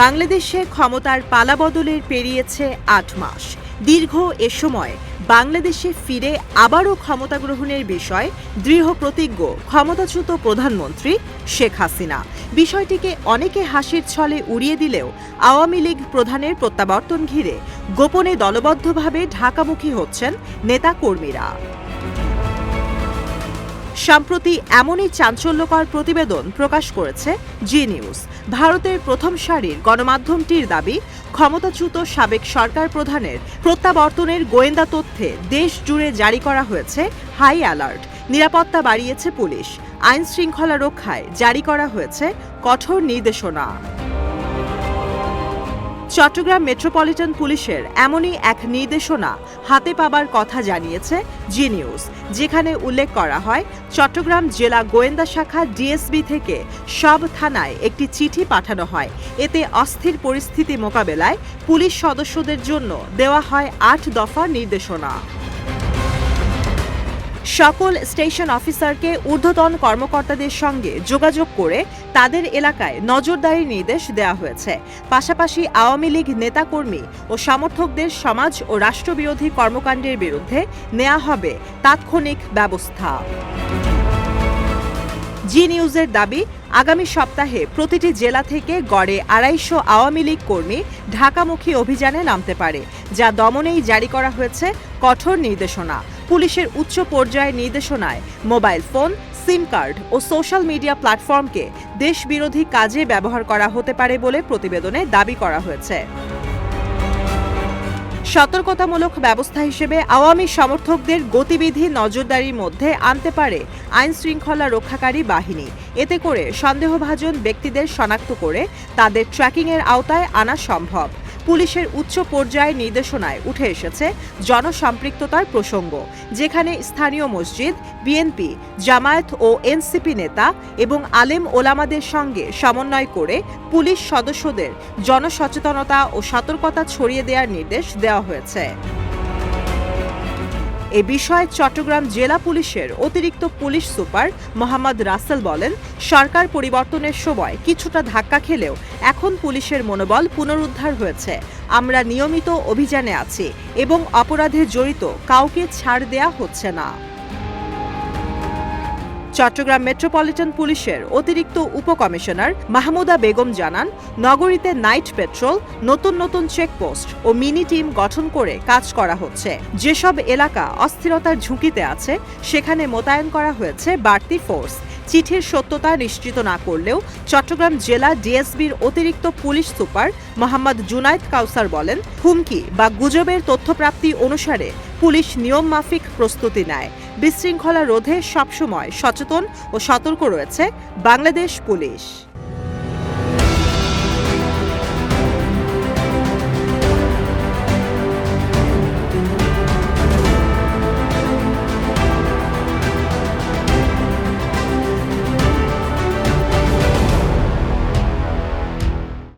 বাংলাদেশে ক্ষমতার পালাবদলের পেরিয়েছে আট মাস। দীর্ঘ এ সময় বাংলাদেশে ফিরে আবারও ক্ষমতা গ্রহণের বিষয়ে দৃঢ় প্রতিজ্ঞ ক্ষমতাচ্যুত প্রধানমন্ত্রী শেখ হাসিনা। বিষয়টিকে অনেকে হাসির ছলে উড়িয়ে দিলেও আওয়ামী লীগ প্রধানের প্রত্যাবর্তন ঘিরে গোপনে দলবদ্ধভাবে ঢাকামুখী হচ্ছেন নেতাকর্মীরা। সম্প্রতি এমনই চাঞ্চল্যকর প্রতিবেদন প্রকাশ করেছে জি নিউজ ভারতের প্রথম সারির গণমাধ্যমটির দাবি, ক্ষমতাচ্যুত সাবেক সরকার প্রধানের প্রত্যাবর্তনের গোয়েন্দা তথ্যে দেশ জুড়ে জারি করা হয়েছে হাই অ্যালার্ট নিরাপত্তা বাড়িয়েছে পুলিশ। আইন শৃঙ্খলা রক্ষায় জারি করা হয়েছে কঠোর নির্দেশনা। চট্টগ্রাম মেট্রোপলিটন পুলিশের এমনই এক নির্দেশনা হাতে পাবার কথা জানিয়েছে জি নিউজ যেখানে উল্লেখ করা হয়, চট্টগ্রাম জেলা গোয়েন্দা শাখা ডিএসবি থেকে সব থানায় একটি চিঠি পাঠানো হয়। এতে অস্থির পরিস্থিতি মোকাবেলায় পুলিশ সদস্যদের জন্য দেওয়া হয় আট দফা নির্দেশনা। সকল স্টেশন অফিসারকে ঊর্ধ্বতন কর্মকর্তাদের সঙ্গে যোগাযোগ করে তাদের এলাকায় নজরদারির নির্দেশ দেওয়া হয়েছে। পাশাপাশি আওয়ামী লীগ নেতাকর্মী ও সমর্থকদের সমাজ ও রাষ্ট্রবিরোধী কর্মকাণ্ডের বিরুদ্ধে নেওয়া হবে তাৎক্ষণিক ব্যবস্থা। জি নিউজের দাবি, আগামী সপ্তাহে প্রতিটি জেলা থেকে গড়ে আড়াইশো আওয়ামী লীগ কর্মী ঢাকামুখী অভিযানে নামতে পারে, যা দমনেই জারি করা হয়েছে কঠোর নির্দেশনা। পুলিশের উচ্চ পর্যায়ের নির্দেশনায় মোবাইল ফোন, সিম কার্ড ও সোশ্যাল মিডিয়া প্ল্যাটফর্মকে দেশবিরোধী কাজে ব্যবহার করা হতে পারে বলে প্রতিবেদনে দাবি করা হয়েছে। সতর্কতামূলক ব্যবস্থা হিসেবে আওয়ামী সমর্থকদের গতিবিধি নজরদারির মধ্যে আনতে পারে আইন শৃঙ্খলা রক্ষাকারী বাহিনী। এতে করে সন্দেহভাজন ব্যক্তিদের শনাক্ত করে তাদের ট্র্যাকিংয়ের আওতায় আনা সম্ভব। পুলিশের উচ্চ পর্যায়ের নির্দেশনায় উঠে এসেছে জনসম্পৃক্ততার প্রসঙ্গ, যেখানে স্থানীয় মসজিদ, বিএনপি, জামায়াত ও এনসিপি নেতা এবং আলেম ওলামাদের সঙ্গে সমন্বয় করে পুলিশ সদস্যদের জনসচেতনতা ও সতর্কতা ছড়িয়ে দেওয়ার নির্দেশ দেওয়া হয়েছে। এ বিষয়ে চট্টগ্রাম জেলা পুলিশের অতিরিক্ত পুলিশ সুপার মোহাম্মদ রাসেল বলেন, সরকার পরিবর্তনের সময় কিছুটা ধাক্কা খেলেও এখন পুলিশের মনোবল পুনরুদ্ধার হয়েছে। আমরা নিয়মিত অভিযানে আছি এবং অপরাধে জড়িত, কাউকে ছাড় দেয়া হচ্ছে না। চট্টগ্রাম মেট্রোপলিটন পুলিশের অতিরিক্ত উপকমিশনার মাহমুদা বেগম জানান, নগরীতে নাইট পেট্রোল, নতুন নতুন চেকপোস্ট ও মিনি টিম গঠন করে কাজ করা হচ্ছে। যেসব এলাকা অস্থিরতার ঝুঁকিতে আছে, সেখানে মোতায়েন করা হয়েছে বাড়তি ফোর্স। চিঠির সত্যতা নিশ্চিত না করলেও চট্টগ্রাম জেলা ডিএসবির অতিরিক্ত পুলিশ সুপার মোহাম্মদ জুনায়েদ কাউসার বলেন, হুমকি বা গুজবের তথ্যপ্রাপ্তি অনুসারে পুলিশ নিয়ম মাফিক প্রস্তুতি নেয়। বিশৃঙ্খলা রোধে সবসময় সচেতন ও সতর্ক রয়েছে বাংলাদেশ পুলিশ।